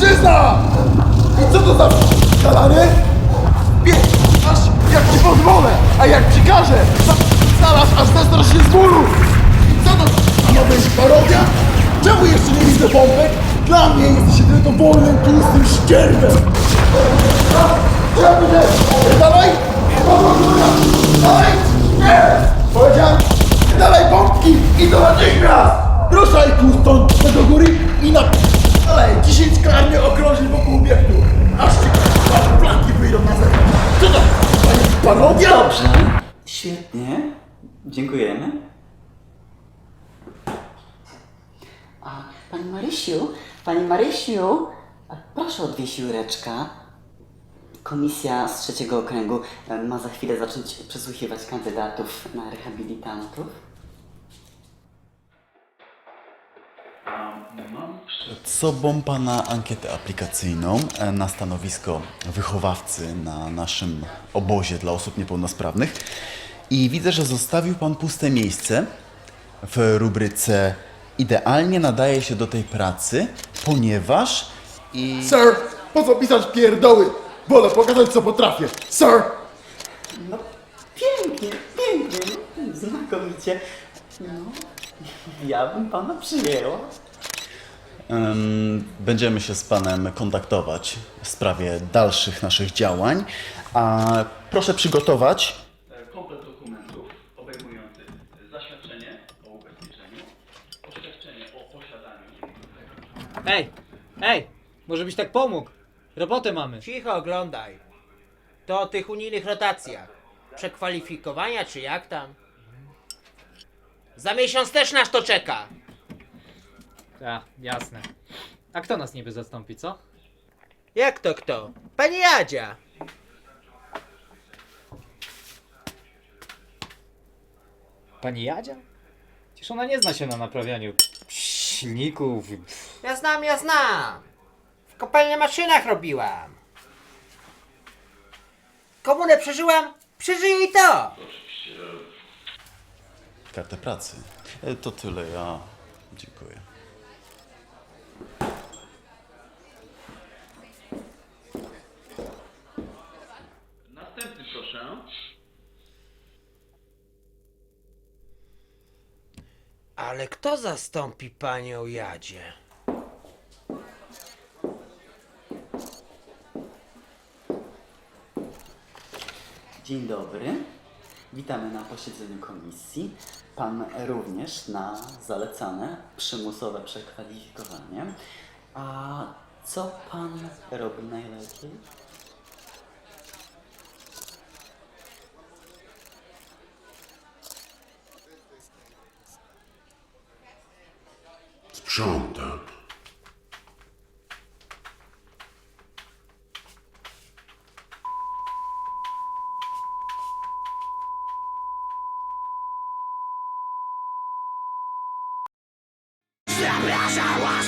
Cisza! I co to za szalany? Bieg, aż jak ci pozwolę, a jak przikażę, za- zaraz aż zestrasz się z bólu! Co to ma być parodia? Czemu jeszcze nie widzę bombek? Dla mnie jesteś tylko wolnym, tłustym ścierwem! Czemu nie? Dalej! Dalej! Nie! Powiedziałem, dalej bombki i to natychmiast! Ruszaj tu stąd do góry i na... Dalej, 10 karnie okrążeń wokół obiektu! Aż ci k***a, flanki wyjdą na zewnątrz! Co to? Pani parodia? Dobrze, świetnie. Dziękujemy. A Pani Marysiu, Pani Marysiu, proszę o dwie siłeczka. Komisja z trzeciego okręgu e, ma za chwilę zacząć przesłuchiwać kandydatów na rehabilitantów. Przed sobą Pana ankietę aplikacyjną e, na stanowisko wychowawcy na naszym obozie dla osób niepełnosprawnych i widzę, że zostawił Pan puste miejsce w rubryce Idealnie nadaje się do tej pracy, ponieważ i Sir, po co pisać pierdoły? Wolę pokazać co potrafię. Sir! No pięknie, pięknie, znakomicie. No, ja bym Pana przyjęła. Em, Będziemy się z Panem kontaktować w sprawie dalszych naszych działań. A proszę przygotować komplet dokumentów obejmujący zaświadczenie o ubezpieczeniu, oświadczenie o posiadaniu Ej, ej, może byś tak pomógł. Robotę mamy. Cicho, oglądaj. To o tych unijnych rotacjach. Przekwalifikowania czy jak tam? Za miesiąc też nas to czeka. Tak, jasne. A kto nas niby zastąpi, co? Jak to kto? Pani Jadzia. Pani Jadzia? Przecież ona nie zna się na naprawianiu silników. i- pff. Ja znam, ja znam. W kopalni maszynach robiłam. Komunę przeżyłam, przeżyję i to. kartę pracy. E, To tyle, ja dziękuję. Ale kto zastąpi panią Jadzie? Dzień dobry. Witamy na posiedzeniu komisji. Pan również na zalecane przymusowe przekwalifikowanie. A co pan robi najlepiej? Żądam. Zapraszam was!